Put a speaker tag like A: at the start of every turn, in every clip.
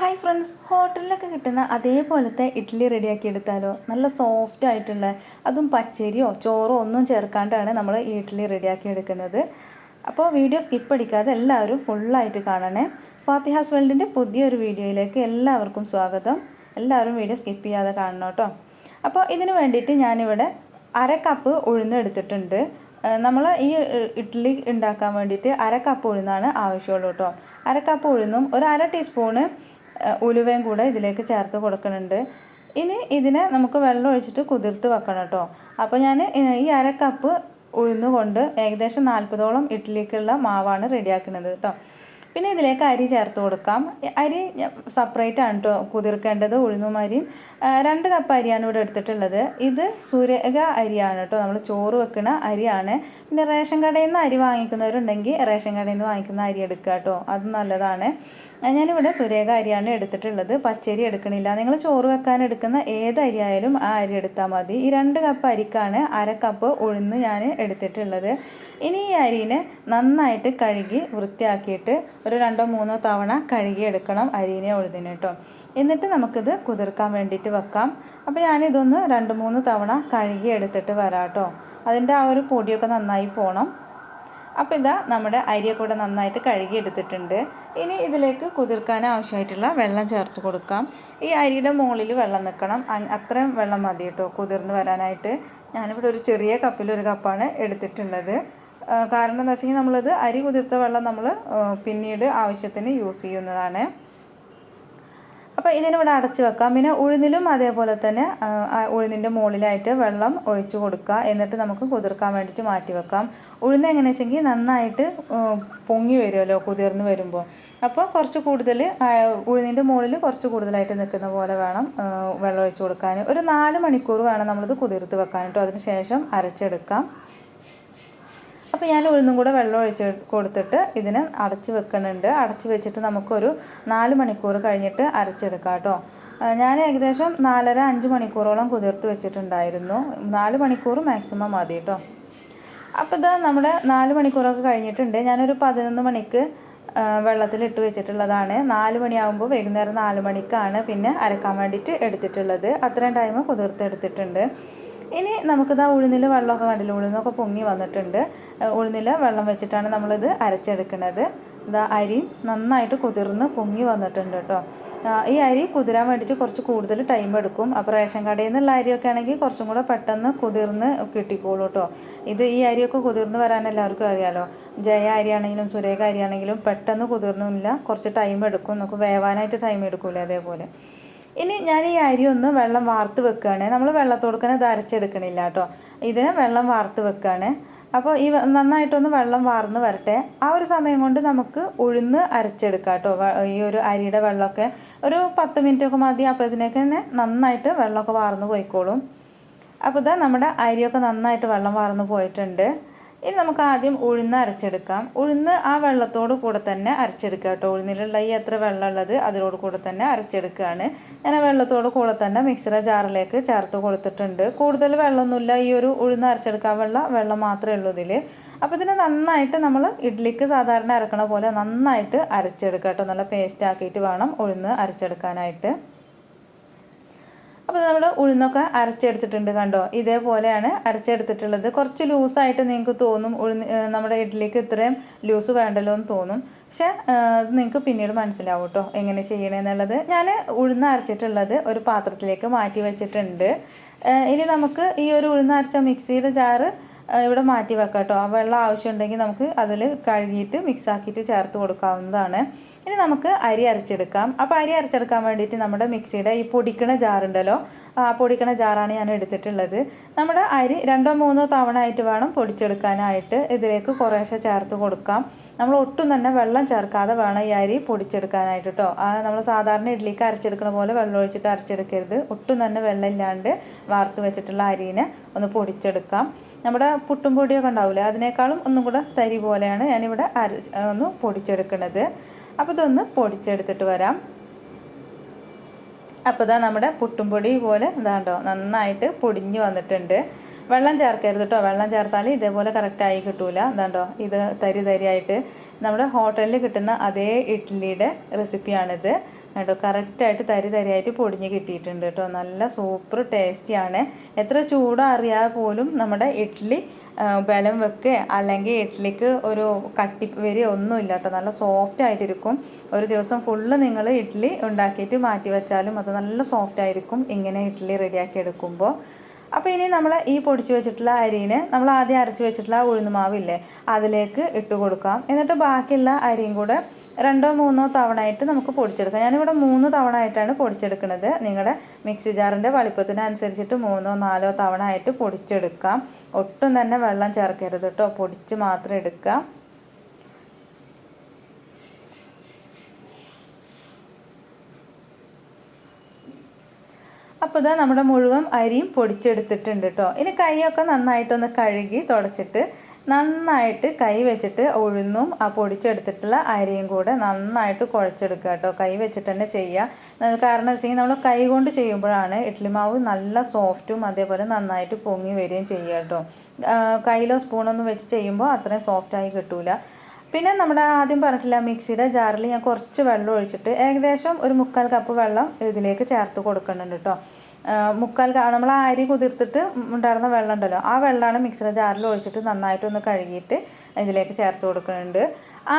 A: Hi friends ഹോട്ടലിലൊക്കെ കിട്ടുന്ന അതേപോലത്തെ ഇഡ്ഡലി റെഡിയാക്കി എടുത്താലോ? നല്ല സോഫ്റ്റ് ആയിട്ടുള്ള അതും പച്ചരിയോ ചോറോ ഒന്നും ചേർക്കാണ്ടാണ് നമ്മൾ ഈ ഇഡ്ഡലി റെഡിയാക്കി എടുക്കുന്നത്. അപ്പോൾ വീഡിയോ സ്കിപ്പ് അടിക്കാതെ എല്ലാവരും ഫുള്ളായിട്ട് കാണണേ. ഫാത്തിഹാസ് വേൾഡിന്റെ പുതിയൊരു വീഡിയോയിലേക്ക് എല്ലാവർക്കും സ്വാഗതം. എല്ലാവരും വീഡിയോ സ്കിപ്പ് ചെയ്യാതെ കാണണം കേട്ടോ. അപ്പോൾ ഇതിന് വേണ്ടിയിട്ട് ഞാനിവിടെ അര കപ്പ് ഉഴുന്നെടുത്തിട്ടുണ്ട്. നമ്മൾ ഈ ഇഡ്ഡലി ഉണ്ടാക്കാൻ വേണ്ടിയിട്ട് അര കപ്പ് ഉഴുന്നാണ് ആവശ്യമുള്ളൂ കേട്ടോ. അര കപ്പ് ഉഴുന്നും ഒരു അര ടീസ്പൂണ് ഉലുവയും കൂടെ ഇതിലേക്ക് ചേർത്ത് കൊടുക്കുന്നുണ്ട് ഇനി ഇതിനെ നമുക്ക് വെള്ളം ഒഴിച്ചിട്ട് കുതിർത്ത് വെക്കണം കേട്ടോ. അപ്പോൾ ഞാൻ ഈ അര കപ്പ് ഉഴുന്നുകൊണ്ട് ഏകദേശം നാൽപ്പതോളം ഇഡ്ഡലിക്കുള്ള മാവാണ് റെഡിയാക്കുന്നത് കേട്ടോ. പിന്നെ ഇതിലേക്ക് അരി ചേർത്ത് കൊടുക്കാം. അരി സെപ്പറേറ്റ് ആണ് കേട്ടോ കുതിർക്കേണ്ടത് ഉഴുന്നും അരിയും. രണ്ട് കപ്പ് അരിയാണ് ഇവിടെ എടുത്തിട്ടുള്ളത്. ഇത് സൂര്യക അരിയാണ് കേട്ടോ നമ്മൾ ചോറ് വെക്കുന്ന അരിയാണ്. പിന്നെ റേഷൻ കടയിൽ നിന്ന് അരി വാങ്ങിക്കുന്നവരുണ്ടെങ്കിൽ റേഷൻ കടയിൽ നിന്ന് വാങ്ങിക്കുന്ന അരി എടുക്കുക കേട്ടോ അത് നല്ലതാണ്. ഞാനിവിടെ സുരേഖ അരിയാണ് എടുത്തിട്ടുള്ളത്. പച്ചരി എടുക്കണില്ല. നിങ്ങൾ ചോറ് വെക്കാൻ എടുക്കുന്ന ഏത് അരി ആയാലും ആ അരി എടുത്താൽ മതി. ഈ രണ്ട് കപ്പ് അരിക്കാണ് അര കപ്പ് ഉഴുന്ന് ഞാൻ എടുത്തിട്ടുള്ളത്. ഇനി ഈ അരിനെ നന്നായിട്ട് കഴുകി വൃത്തിയാക്കിയിട്ട് ഒരു രണ്ടോ മൂന്നോ തവണ കഴുകിയെടുക്കണം അരിനെ ഉഴുതിന് കേട്ടോ എന്നിട്ട് നമുക്കിത് കുതിർക്കാൻ വേണ്ടിയിട്ട് വെക്കാം. അപ്പോൾ ഞാനിതൊന്ന് രണ്ട് മൂന്ന് തവണ കഴുകിയെടുത്തിട്ട് വരാം കേട്ടോ അതിന്റെ ആ ഒരു പൊടിയൊക്കെ നന്നായി പോകണം അപ്പോൾ ഇതാ നമ്മുടെ അരിയൊക്കെ കൂടെ നന്നായിട്ട് കഴുകിയെടുത്തിട്ടുണ്ട്. ഇനി ഇതിലേക്ക് കുതിർക്കാൻ ആവശ്യമായിട്ടുള്ള വെള്ളം ചേർത്ത് കൊടുക്കാം. ഈ അരിയുടെ മുകളിൽ വെള്ളം നിൽക്കണം. അത്രയും വെള്ളം മതി കേട്ടോ കുതിർന്ന് വരാനായിട്ട്. ഞാനിവിടെ ഒരു ചെറിയ കപ്പിൽ ഒരു കപ്പാണ് എടുത്തിട്ടുള്ളത്. കാരണം എന്താ വെച്ചാൽ നമ്മളത് അരി കുതിർത്ത വെള്ളം നമ്മൾ പിന്നീട് ആവശ്യത്തിന് യൂസ് ചെയ്യുന്നതാണ്. അപ്പോൾ ഇതിനിവിടെ അടച്ചു വെക്കാം. പിന്നെ ഉഴുന്നിലും അതേപോലെ തന്നെ ഉഴുന്നിന്റെ മുകളിലായിട്ട് വെള്ളം ഒഴിച്ചു കൊടുക്കുക. എന്നിട്ട് നമുക്ക് കുതിർക്കാൻ വേണ്ടിയിട്ട് മാറ്റി വെക്കാം. ഉഴുന്ന് എങ്ങനെ വെച്ചെങ്കിൽ നന്നായിട്ട് പൊങ്ങി വരുമല്ലോ കുതിർന്ന് വരുമ്പോൾ അപ്പോൾ കുറച്ച് കൂടുതൽ ഉഴുന്നിന്റെ മുകളിൽ കുറച്ച് കൂടുതലായിട്ട് നിൽക്കുന്ന പോലെ വേണം വെള്ളം ഒഴിച്ചു കൊടുക്കാൻ ഒരു നാല് മണിക്കൂർ വേണം നമ്മളിത് കുതിർത്ത് വെക്കാൻ. കേട്ടോ അതിന് ശേഷം അരച്ചെടുക്കാം. അപ്പോൾ ഞാൻ ഉഴുന്നും കൂടെ വെള്ളം ഒഴിച്ച് കൊടുത്തിട്ട് ഇതിനെ അടച്ച് വെക്കുന്നുണ്ട്. അടച്ച് വെച്ചിട്ട് നമുക്കൊരു നാല് മണിക്കൂർ കഴിഞ്ഞിട്ട് അരച്ചെടുക്കാം കേട്ടോ. ഞാൻ ഏകദേശം നാലര അഞ്ച് മണിക്കൂറോളം കുതിർത്ത് വെച്ചിട്ടുണ്ടായിരുന്നു. നാല് മണിക്കൂർ മാക്സിമം മതി കേട്ടോ. അപ്പോൾ ഇതാ നമ്മുടെ നാല് മണിക്കൂറൊക്കെ കഴിഞ്ഞിട്ടുണ്ട്. ഞാനൊരു പതിനൊന്ന് മണിക്ക് വെള്ളത്തിലിട്ട് വെച്ചിട്ടുള്ളതാണ്. നാല് മണിയാകുമ്പോൾ വൈകുന്നേരം നാല് മണിക്കാണ് പിന്നെ അരക്കാൻ വേണ്ടിയിട്ട് എടുത്തിട്ടുള്ളത്. അത്രയും ടൈം കുതിർത്ത് എടുത്തിട്ടുണ്ട്. ഇനി നമുക്കിതാ ഉഴുന്നിൽ വെള്ളമൊക്കെ കണ്ടില്ല? ഉഴുന്നൊക്കെ പൊങ്ങി വന്നിട്ടുണ്ട്. ഉഴുന്നിൽ വെള്ളം വെച്ചിട്ടാണ് നമ്മളിത് അരച്ചെടുക്കുന്നത്. ഇതാ അരി നന്നായിട്ട് കുതിർന്ന് പൊങ്ങി വന്നിട്ടുണ്ട് കേട്ടോ. ഈ അരി കുതിരാൻ വേണ്ടിയിട്ട് കുറച്ച് കൂടുതൽ ടൈം എടുക്കും. അപ്പോൾ റേഷൻ കടയിൽ നിന്നുള്ള അരിയൊക്കെ ആണെങ്കിൽ കുറച്ചും കൂടെ പെട്ടെന്ന് കുതിർന്ന് കിട്ടിക്കോളൂ കേട്ടോ. ഇത് ഈ അരിയൊക്കെ കുതിർന്ന് വരാൻ എല്ലാവർക്കും അറിയാലോ. ജയ അരിയാണെങ്കിലും സുരേഖ അരിയാണെങ്കിലും പെട്ടെന്ന് കുതിർന്നുമില്ല കുറച്ച് ടൈം എടുക്കും. നമുക്ക് വേവാനായിട്ട് ടൈം എടുക്കില്ല അതേപോലെ. ഇനി ഞാൻ ഈ അരി ഒന്ന് വെള്ളം വാർത്ത് വെക്കുകയാണ്. നമ്മൾ വെള്ളത്തോടുക്കനെ അരച്ചെടുക്കണില്ല കേട്ടോ. ഇതിനെ വെള്ളം വാർത്ത് വെക്കുകയാണ്. അപ്പോൾ ഈ നന്നായിട്ടൊന്ന് വെള്ളം വാർന്ന് വരട്ടെ. ആ ഒരു സമയം കൊണ്ട് നമുക്ക് ഉഴുന്ന് അരച്ചെടുക്കാം കേട്ടോ. ഈ ഒരു അരിയുടെ വെള്ളമൊക്കെ ഒരു പത്ത് മിനിറ്റ് ഒക്കെ മതി. അപ്പോഴത്തേക്ക് തന്നെ നന്നായിട്ട് വെള്ളമൊക്കെ വാർന്ന് പോയിക്കോളും. അപ്പോൾ ഇതാ നമ്മുടെ അരിയൊക്കെ നന്നായിട്ട് വെള്ളം വാർന്ന് പോയിട്ടുണ്ട്. ഇനി നമുക്ക് ആദ്യം ഉഴുന്ന് അരച്ചെടുക്കാം. ഉഴുന്ന് ആ വെള്ളത്തോട് കൂടെ തന്നെ അരച്ചെടുക്കുക കേട്ടോ. ഉഴുന്നിലുള്ള ഈ എത്ര വെള്ളമുള്ളത് അതിനോട് കൂടെ തന്നെ അരച്ചെടുക്കുകയാണ്. ഞാൻ ആ വെള്ളത്തോട് കൂടെ തന്നെ മിക്സറ ജാറിലേക്ക് ചേർത്ത് കൊടുത്തിട്ടുണ്ട്. കൂടുതൽ വെള്ളമൊന്നുമില്ല. ഈ ഒരു ഉഴുന്ന് അരച്ചെടുക്കാൻ വെള്ളം വെള്ളം മാത്രമേ ഉള്ളൂ ഇതിൽ അപ്പോൾ ഇതിനെ നന്നായിട്ട് നമ്മൾ ഇഡ്ഡലിക്ക് സാധാരണ അരക്കണ പോലെ നന്നായിട്ട് അരച്ചെടുക്കുക കേട്ടോ. നല്ല പേസ്റ്റ് ആക്കിയിട്ട് വേണം ഉഴുന്ന് അരച്ചെടുക്കാനായിട്ട്. അപ്പോൾ നമ്മൾ ഉഴുന്നൊക്കെ അരച്ചെടുത്തിട്ടുണ്ട് കണ്ടോ? ഇതേപോലെയാണ് അരച്ചെടുത്തിട്ടുള്ളത്. കുറച്ച് ലൂസായിട്ട് നിങ്ങൾക്ക് തോന്നും ഉഴുന്ന് നമ്മുടെ ഇഡ്ഡലിക്ക് ഇത്രയും ലൂസ് വേണ്ടല്ലോ എന്ന് തോന്നും. പക്ഷേ നിങ്ങൾക്ക് പിന്നീട് മനസ്സിലാവും കേട്ടോ എങ്ങനെ ചെയ്യണമെന്നുള്ളത് ഞാൻ ഉഴുന്ന് അരച്ചിട്ടുള്ളത് ഒരു പാത്രത്തിലേക്ക് മാറ്റി വെച്ചിട്ടുണ്ട്. ഇനി നമുക്ക് ഈ ഒരു ഉഴുന്ന് അരച്ച മിക്സിയുടെ ജാറ് ഇവിടെ മാറ്റി വെക്കാം കേട്ടോ. ആ വെള്ളം ആവശ്യമുണ്ടെങ്കിൽ നമുക്ക് അതിൽ കഴുകിയിട്ട് മിക്സാക്കിയിട്ട് ചേർത്ത് കൊടുക്കാവുന്നതാണ്. ഇനി നമുക്ക് അരി അരച്ചെടുക്കാം. അപ്പോൾ അരി അരച്ചെടുക്കാൻ വേണ്ടിയിട്ട് നമ്മുടെ മിക്സിയുടെ ഈ പൊടിക്കണ ജാറുണ്ടല്ലോ ആ പൊടിക്കണ ജാറാണ് ഞാൻ എടുത്തിട്ടുള്ളത്. നമ്മുടെ അരി രണ്ടോ മൂന്നോ തവണ ആയിട്ട് വേണം പൊടിച്ചെടുക്കാനായിട്ട് ഇതിലേക്ക് കുറേശ്ശെ ചേർത്ത് കൊടുക്കാം. നമ്മൾ ഒട്ടും തന്നെ വെള്ളം ചേർക്കാതെ വേണം ഈ അരി പൊടിച്ചെടുക്കാനായിട്ട് കേട്ടോ. നമ്മൾ സാധാരണ ഇഡ്ഡലിക്ക് അരച്ചെടുക്കുന്ന പോലെ വെള്ളം ഒഴിച്ചിട്ട് അരച്ചെടുക്കരുത്. ഒട്ടും തന്നെ വെള്ളം ഇല്ലാണ്ട് വാർത്ത് വെച്ചിട്ടുള്ള അരിനെ ഒന്ന് പൊടിച്ചെടുക്കാം. നമ്മുടെ പുട്ടും പൊടിയൊക്കെ ഉണ്ടാവില്ലേ? അതിനേക്കാളും ഒന്നും കൂടെ തരി പോലെയാണ് ഞാനിവിടെ അര ഒന്ന് പൊടിച്ചെടുക്കുന്നത്. അപ്പോൾ ഇതൊന്ന് പൊടിച്ചെടുത്തിട്ട് വരാം. അപ്പോൾ ഇതാ നമ്മുടെ പുട്ടും പൊടി പോലെ ഇതാണ്ടോ നന്നായിട്ട് പൊടിഞ്ഞ് വന്നിട്ടുണ്ട്. വെള്ളം ചേർക്കരുത് കേട്ടോ വെള്ളം ചേർത്താൽ ഇതേപോലെ കറക്റ്റായി കിട്ടൂല. എന്താണ്ടോ ഇത് തരി തരിയായിട്ട് നമ്മുടെ ഹോട്ടലിൽ കിട്ടുന്ന അതേ ഇഡ്ഡലിയുടെ റെസിപ്പിയാണിത് കേട്ടോ കറക്റ്റായിട്ട് തരി തരിയായിട്ട് പൊടിഞ്ഞ് കിട്ടിയിട്ടുണ്ട് കേട്ടോ. നല്ല സൂപ്പർ ടേസ്റ്റിയാണ്. എത്ര ചൂടാറിയാൽ പോലും നമ്മുടെ ഇഡ്ഡലി ബലം വെക്കുക അല്ലെങ്കിൽ ഇഡ്ഡലിക്ക് ഒരു കട്ടി വരിക ഒന്നുമില്ല കേട്ടോ. നല്ല സോഫ്റ്റ് ആയിട്ടിരിക്കും. ഒരു ദിവസം ഫുള്ള് നിങ്ങൾ ഇഡ്ഡലി ഉണ്ടാക്കിയിട്ട് മാറ്റി വെച്ചാലും അത് നല്ല സോഫ്റ്റ് ആയിരിക്കും ഇങ്ങനെ ഇഡ്ഡലി റെഡിയാക്കി എടുക്കുമ്പോൾ. അപ്പോൾ ഇനി നമ്മൾ ഈ പൊടിച്ച് വെച്ചിട്ടുള്ള അരിനെ നമ്മൾ ആദ്യം അരച്ച് വെച്ചിട്ടുള്ള ഉഴുന്നുമാവില്ലേ അതിലേക്ക് ഇട്ട് കൊടുക്കാം. എന്നിട്ട് ബാക്കിയുള്ള അരിയും കൂടെ രണ്ടോ മൂന്നോ തവണ ആയിട്ട് നമുക്ക് പൊടിച്ചെടുക്കാം. ഞാനിവിടെ മൂന്ന് തവണ ആയിട്ടാണ് പൊടിച്ചെടുക്കുന്നത്. നിങ്ങളുടെ മിക്സി ജാറിന്റെ വലിപ്പത്തിനനുസരിച്ചിട്ട് മൂന്നോ നാലോ തവണ ആയിട്ട് പൊടിച്ചെടുക്കാം. ഒട്ടും തന്നെ വെള്ളം ചേർക്കരുത് കേട്ടോ പൊടിച്ച് മാത്രം എടുക്കാം. അപ്പോൾ ഇതാ നമ്മുടെ മുഴുവൻ അരിയും പൊടിച്ചെടുത്തിട്ടുണ്ട് കേട്ടോ ഇനി കൈയൊക്കെ നന്നായിട്ടൊന്ന് കഴുകി തുടച്ചിട്ട് നന്നായിട്ട് കൈ വെച്ചിട്ട് ഉഴുന്നും ആ പൊടിച്ചെടുത്തിട്ടുള്ള അരിയും കൂടെ നന്നായിട്ട് കുഴച്ചെടുക്കുക കേട്ടോ കൈ വെച്ചിട്ട് തന്നെ ചെയ്യുക കാരണം വെച്ച് നമ്മൾ കൈ കൊണ്ട് ചെയ്യുമ്പോഴാണ് ഇഡ്ഡലി മാവ് നല്ല സോഫ്റ്റും അതേപോലെ നന്നായിട്ട് പൊങ്ങി വരികയും ചെയ്യുക കേട്ടോ കയ്യിലോ സ്പൂണൊന്നും വെച്ച് ചെയ്യുമ്പോൾ അത്രയും സോഫ്റ്റായി കിട്ടൂല. പിന്നെ നമ്മുടെ ആദ്യം പറഞ്ഞിട്ടില്ല മിക്സിയുടെ ജാറിൽ ഞാൻ കുറച്ച് വെള്ളം ഒഴിച്ചിട്ട് ഏകദേശം ഒരു മുക്കാൽ കപ്പ് വെള്ളം ഇതിലേക്ക് ചേർത്ത് കൊടുക്കുന്നുണ്ട് കേട്ടോ മുക്കാൽ നമ്മൾ അരി കുതിർത്തിട്ട് ഉണ്ടായിരുന്ന വെള്ളം ഉണ്ടല്ലോ ആ വെള്ളമാണ് മിക്സിയുടെ ജാറിൽ ഒഴിച്ചിട്ട് നന്നായിട്ടൊന്ന് കഴുകിയിട്ട് ഇതിലേക്ക് ചേർത്ത് കൊടുക്കുന്നുണ്ട്.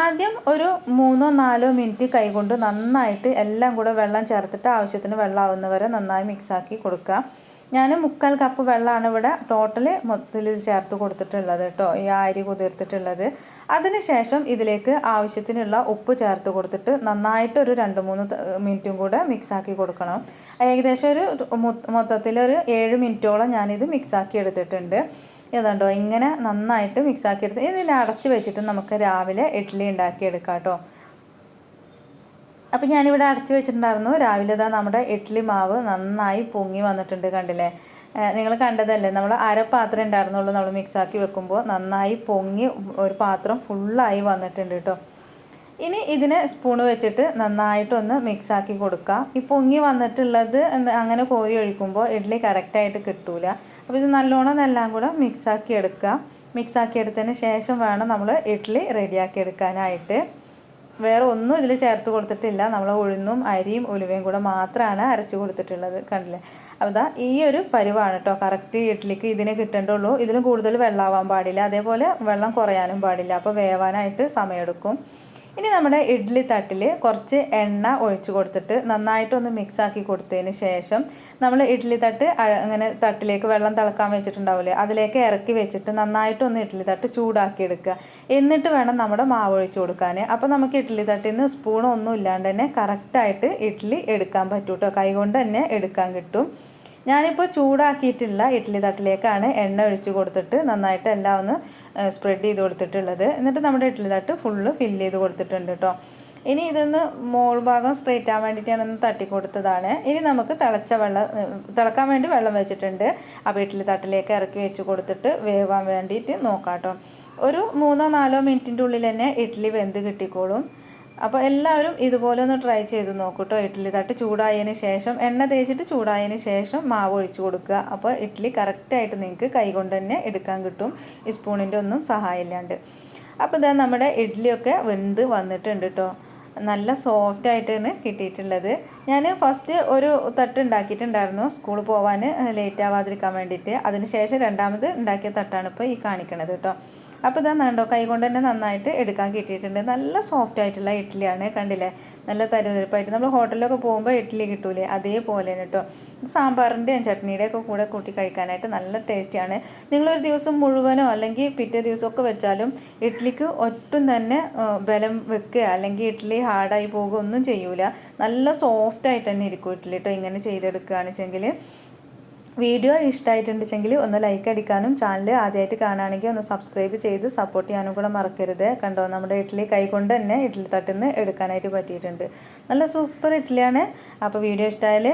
A: ആദ്യം ഒരു മൂന്നോ നാലോ മിനിറ്റ് കൈകൊണ്ട് നന്നായിട്ട് എല്ലാം കൂടെ വെള്ളം ചേർത്തിട്ട് ആവശ്യത്തിന് വെള്ളം ആവുന്നവരെ നന്നായി മിക്സാക്കി കൊടുക്കുക ഞാൻ മുക്കാൽ കപ്പ് വെള്ളമാണ് ഇവിടെ ടോട്ടൽ മൊത്തത്തിൽ ചേർത്ത് കൊടുത്തിട്ടുള്ളത് കേട്ടോ ഈ അരി കുതിർത്തിട്ടുള്ളത്. അതിനുശേഷം ഇതിലേക്ക് ആവശ്യത്തിനുള്ള ഉപ്പ് ചേർത്ത് കൊടുത്തിട്ട് നന്നായിട്ട് ഒരു രണ്ട് മൂന്ന് മിനിറ്റും കൂടെ മിക്സാക്കി കൊടുക്കണം. ഏകദേശം ഒരു മൊത്തത്തിൽ ഒരു ഏഴ് മിനിറ്റോളം ഞാനിത് മിക്സാക്കി എടുത്തിട്ടുണ്ട്. ഇതുണ്ടോ ഇങ്ങനെ നന്നായിട്ട് മിക്സാക്കി എടുത്ത് ഇതിൽ അടച്ച് വെച്ചിട്ട് നമുക്ക് രാവിലെ ഇഡ്ഡലി ഉണ്ടാക്കി എടുക്കാം കേട്ടോ അപ്പം ഞാനിവിടെ അടച്ചു വെച്ചിട്ടുണ്ടായിരുന്നു. രാവിലെ ഇതാ നമ്മുടെ ഇഡ്ഡലി മാവ് നന്നായി പൊങ്ങി വന്നിട്ടുണ്ട് കണ്ടില്ലേ? നിങ്ങൾ കണ്ടതല്ലേ? നമ്മൾ അര പാത്രം ഉണ്ടായിരുന്നുള്ളൂ നമ്മൾ മിക്സാക്കി വെക്കുമ്പോൾ നന്നായി പൊങ്ങി ഒരു പാത്രം ഫുള്ളായി വന്നിട്ടുണ്ട് കേട്ടോ ഇനി ഇതിനെ സ്പൂണ് വെച്ചിട്ട് നന്നായിട്ടൊന്ന് മിക്സാക്കി കൊടുക്കാം. ഈ പൊങ്ങി വന്നിട്ടുള്ളത് അങ്ങനെ കോരി ഒഴിക്കുമ്പോൾ ഇഡ്ഡലി കറക്റ്റായിട്ട് കിട്ടൂല. അപ്പോൾ ഇത് നല്ലോണം എല്ലാം കൂടെ മിക്സാക്കി എടുക്കുക മിക്സാക്കി എടുത്തതിന് ശേഷം വേണം നമ്മൾ ഇഡ്ഡലി റെഡിയാക്കി എടുക്കാനായിട്ട്. വേറെ ഒന്നും ഇതിൽ ചേർത്ത് കൊടുത്തിട്ടില്ല. നമ്മൾ ഉഴുന്നും അരിയും ഉലുവയും കൂടെ മാത്രമാണ് അരച്ച് കൊടുത്തിട്ടുള്ളത്. കണ്ടില്ലേ? അപ്പോൾ ഇതാ ഈ ഒരു പരിവാണ് കേട്ടോ കറക്റ്റ് ഇഡ്ഡലിക്ക് ഇതിനെ കിട്ടേണ്ടുള്ളൂ ഇതിലും കൂടുതൽ വെള്ളമാവാൻ പാടില്ല. അതേപോലെ വെള്ളം കുറയാനും പാടില്ല. അപ്പോൾ വേവാനായിട്ട് സമയമെടുക്കും. ഇനി നമ്മുടെ ഇഡ്ഡലി തട്ടിൽ കുറച്ച് എണ്ണ ഒഴിച്ച് കൊടുത്തിട്ട് നന്നായിട്ടൊന്ന് മിക്സ് ആക്കി കൊടുത്തതിന് ശേഷം നമ്മൾ ഇഡ്ഡലി തട്ട് അങ്ങനെ തട്ടിലേക്ക് വെള്ളം തിളക്കാൻ വെച്ചിട്ടുണ്ടാവില്ലേ അതിലേക്ക് ഇറക്കി വെച്ചിട്ട് നന്നായിട്ടൊന്ന് ഇഡ്ഡലി തട്ട് ചൂടാക്കി എടുക്കുക എന്നിട്ട് വേണം നമ്മുടെ മാവ് ഒഴിച്ച് കൊടുക്കാൻ അപ്പോൾ നമുക്ക് ഇഡ്ഡലി തട്ടിൽ നിന്ന് സ്പൂണൊന്നും ഇല്ലാണ്ട് തന്നെ കറക്റ്റായിട്ട് ഇഡ്ഡലി എടുക്കാൻ പറ്റൂട്ടോ? കൈകൊണ്ട് തന്നെ എടുക്കാൻ കിട്ടും. ഞാനിപ്പോൾ ചൂടാക്കിയിട്ടുള്ള ഇഡ്ഡലി തട്ടിലേക്കാണ് എണ്ണ ഒഴിച്ച് കൊടുത്തിട്ട് നന്നായിട്ട് എല്ലാം ഒന്ന് സ്പ്രെഡ് ചെയ്ത് കൊടുത്തിട്ടുള്ളത്. എന്നിട്ട് നമ്മുടെ ഇഡ്ഡലി തട്ട് ഫുള്ള് ഫില്ല് ചെയ്ത് കൊടുത്തിട്ടുണ്ട് കേട്ടോ ഇനി ഇതൊന്ന് മോൾ ഭാഗം സ്ട്രെയിറ്റ് ആവാൻ വേണ്ടിയിട്ടാണ് ഒന്ന് തട്ടി കൊടുത്തതാണ്. ഇനി നമുക്ക് തിളച്ച വെള്ളം തിളക്കാൻ വേണ്ടി വെള്ളം വെച്ചിട്ടുണ്ട്. അപ്പോൾ ഇഡ്ഡലി തട്ടിലേക്ക് ഇറക്കി വെച്ച് കൊടുത്തിട്ട് വേവാൻ വേണ്ടിയിട്ട് നോക്കാം കേട്ടോ ഒരു മൂന്നോ നാലോ മിനിറ്റിന്റെ ഉള്ളിൽ തന്നെ ഇഡ്ഡലി വെന്ത് കിട്ടിക്കോളും. അപ്പോൾ എല്ലാവരും ഇതുപോലെ ഒന്ന് ട്രൈ ചെയ്ത് നോക്കൂട്ടോ. ഇഡ്ഡലി തട്ട് ചൂടായതിന് ശേഷം എണ്ണ തേച്ചിട്ട് ചൂടായതിന് ശേഷം മാവ് ഒഴിച്ച് കൊടുക്കുക. അപ്പോൾ ഇഡ്ഡലി കറക്റ്റായിട്ട് നിങ്ങൾക്ക് കൈകൊണ്ട് തന്നെ എടുക്കാൻ കിട്ടും. ഈ സ്പൂണിന്റെ ഒന്നും സഹായമില്ലാണ്ട്. അപ്പോൾ ഇതാ നമ്മുടെ ഇഡ്ഡലിയൊക്കെ വെന്ത് വന്നിട്ടുണ്ട് കേട്ടോ നല്ല സോഫ്റ്റ് ആയിട്ടാണ് കിട്ടിയിട്ടുള്ളത്. ഞാൻ ഫസ്റ്റ് ഒരു തട്ട് ഉണ്ടാക്കിയിട്ടുണ്ടായിരുന്നു സ്കൂളിൽ പോകാൻ ലേറ്റ് ആവാതിരിക്കാൻ വേണ്ടിയിട്ട്. അതിനുശേഷം രണ്ടാമത് ഉണ്ടാക്കിയ തട്ടാണ് ഇപ്പോൾ ഈ കാണിക്കണത് കേട്ടോ അപ്പോൾ ഇതാ കണ്ടോ കൈകൊണ്ട് തന്നെ നന്നായിട്ട് എടുക്കാൻ കിട്ടിയിട്ടുണ്ട്. നല്ല സോഫ്റ്റ് ആയിട്ടുള്ള ഇഡ്ഡലിയാണ് കണ്ടില്ലേ? നല്ല തരുതരിപ്പായിട്ട്. നമ്മൾ ഹോട്ടലിലൊക്കെ പോകുമ്പോൾ ഇഡ്ഡലി കിട്ടൂലേ? അതേപോലെ കേട്ടോ സാമ്പാറിന്റെയും ചട്നിയുടെയൊക്കെ കൂടെ കൂട്ടി കഴിക്കാനായിട്ട് നല്ല ടേസ്റ്റിയാണ്. നിങ്ങളൊരു ദിവസം മുഴുവനോ അല്ലെങ്കിൽ പിറ്റേ ദിവസമൊക്കെ വെച്ചാലും ഇഡ്ഡലിക്ക് ഒട്ടും തന്നെ ബലം വെക്കുക അല്ലെങ്കിൽ ഇഡ്ഡലി ഹാർഡായി പോകുക ഒന്നും ചെയ്യൂല. നല്ല സോഫ്റ്റ് ആയിട്ട് തന്നെ ഇരിക്കും ഇഡ്ഡലി കേട്ടോ ഇങ്ങനെ ചെയ്തെടുക്കുകയാണെന്ന് വെച്ചെങ്കിൽ വീഡിയോ ഇഷ്ടമായിട്ടുണ്ടെങ്കിൽ ഒന്ന് ലൈക്ക് അടിക്കാനും ചാനൽ ആദ്യമായിട്ട് കാണുകയാണെങ്കിൽ ഒന്ന് സബ്സ്ക്രൈബ് ചെയ്ത് സപ്പോർട്ട് ചെയ്യാനും കൂടെ മറക്കരുത്. കണ്ടോ? നമ്മുടെ ഇഡ്ഡലി കൈകൊണ്ട് തന്നെ ഇഡ്ഡലി തട്ടിൽ നിന്ന് എടുക്കാനായിട്ട് പറ്റിയിട്ടുണ്ട്. നല്ല സൂപ്പർ ഇഡ്ഡലിയാണ് അപ്പോൾ വീഡിയോ ഇഷ്ടമായാൽ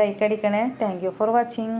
A: ലൈക്ക് അടിക്കണേ. Thank for watching